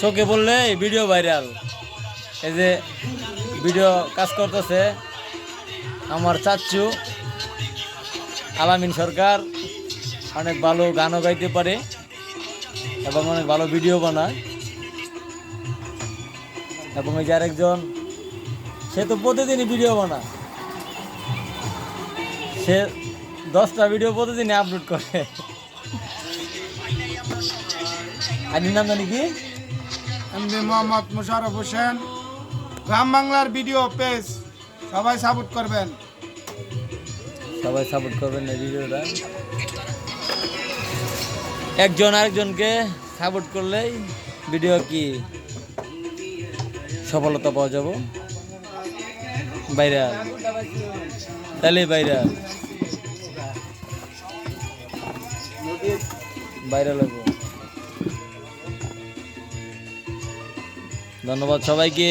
চোখে বললে video viral এই যে ভিডিও কাজ করতেছে আমার চাচ্চু আলামিন সরকার। অনেক ভালো গানও গাইতে পারে এবং অনেক ভালো ভিডিও বানায়। এবং এই যে আরেকজন, সে তো প্রতিদিনই ভিডিও বানায়। সে দশটা ভিডিও প্রতিদিনই আপলোড করে। আইডির নাম জানি কি? এমনি মোহাম্মদ মুশারফ হোসেন। গ্রাম বাংলার ভিডিও পেজ, সবাই সাপোর্ট করবেন। সবাই সাপোর্ট করবেন এই ভিডিওটা। একজন আরেকজনকে সাপোর্ট করলেই ভিডিও কি সফলতা পাওয়া যাব? বাইরা তাহলে বাইরা বাইরে লাগবো ধন্যবাদ সবাইকে।